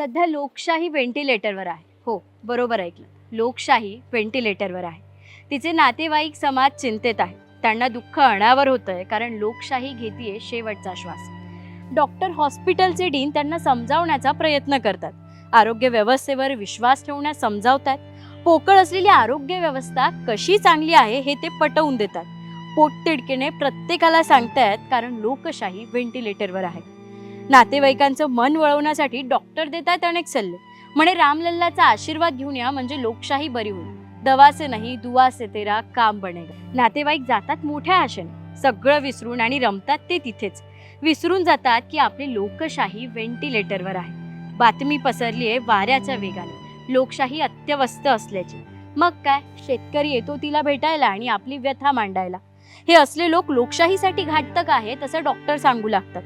सध्या लोकशाही व्हेंटिलेटरवर आहे. हो बरोबर ऐकलं. लोकशाही व्हेंटिलेटरवर आहे. तिचे नातेवाईक समाज चिंतेत आहे त्यांना दुःख अणावर होतंय कारण लोकशाही घेतीये शेवटचा श्वास. डॉक्टर हॉस्पिटलचे डीन त्यांना समजावण्याचा प्रयत्न करतात. आरोग्य व्यवस्थेवर विश्वास ठेवण्यास समजावतात. पोकळ असलेली आरोग्य व्यवस्था कशी चांगली आहे हे ते पटवून देतात. पोटतिडकीने प्रत्येकाला सांगतायत कारण लोकशाही व्हेंटिलेटरवर आहे. नातेवाईकांचं मन वळवण्यासाठी डॉक्टर देत आहेत अनेक सल्ले. म्हणे रामलल्लाचा आशीर्वाद घेऊन या म्हणजे लोकशाही बरी होईल. दवासे नाही दुवासे से तेरा काम बनेगा नातेवाईक जातात मोठ्या आशेने. सगळं विसरून आणि रमतात ते तिथेच. विसरून जातात की आपली लोकशाही व्हेंटिलेटरवर आहे. बातमी पसरली आहे वाऱ्याच्या वेगाने. लोकशाही अत्यवस्थ असल्याची. मग काय? शेतकरी येतो तिला भेटायला आणि आपली व्यथा मांडायला. हे असले लोक लोकशाहीसाठी घातक आहेत असं डॉक्टर सांगू लागतात.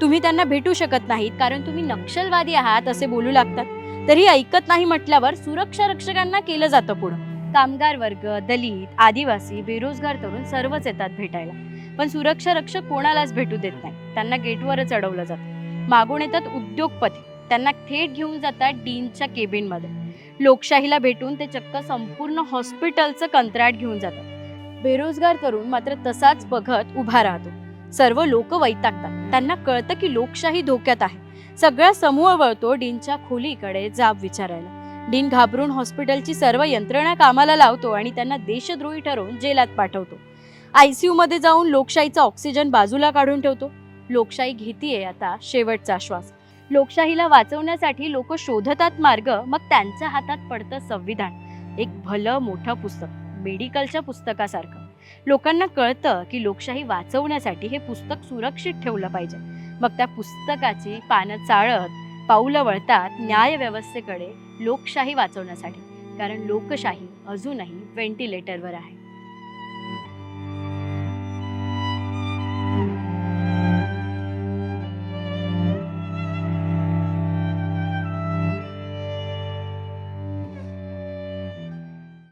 तुम्ही त्यांना भेटू शकत नाहीत कारण तुम्ही नक्षलवादी आहात असे बोलू लागतात. तरी ऐकत नाही म्हटल्यावर सुरक्षा रक्षकांना केलं जातं पुढं. कामगार वर्ग दलित आदिवासी बेरोजगार तरुण सर्वच येतात भेटायला. पण सुरक्षा रक्षक कोणालाच भेटू देत नाही. त्यांना गेटवरच अडवलं जातं. मागून येतात उद्योगपती. त्यांना थेट घेऊन जातात डीनच्या केबिनमध्ये. लोकशाहीला भेटून ते चक्क संपूर्ण हॉस्पिटलचं कंत्राट घेऊन जातात. बेरोजगार तरुण मात्र तसाच बघत उभा राहतो. सर्व लोक वैतागतात. त्यांना कळतं की लोकशाही धोक्यात आहे. सगळा समूह वळतो डीनच्या खोलीकडे जाब विचारायला. डीन घाबरून हॉस्पिटलची सर्व यंत्रणा कामाला लावतो आणि त्यांना देशद्रोही ठरवून जेलात पाठवतो. आयसीयू मध्ये जाऊन लोकशाहीचा ऑक्सिजन बाजूला काढून ठेवतो. लोकशाही घेतीये आता शेवटचा श्वास. लोकशाहीला वाचवण्यासाठी लोक शोधतात मार्ग मग त्यांच्या हातात पडतं संविधान. एक भलं मोठं पुस्तक मेडिकलच्या पुस्तकासारखं. लोकांना कळतं की लोकशाही वाचवण्यासाठी हे पुस्तक सुरक्षित ठेवलं पाहिजे. मग त्या पुस्तकाची पानं चाळत पाऊलं वळतात न्यायव्यवस्थेकडे लोकशाही वाचवण्यासाठी. कारण लोकशाही अजूनही व्हेंटिलेटरवर आहे.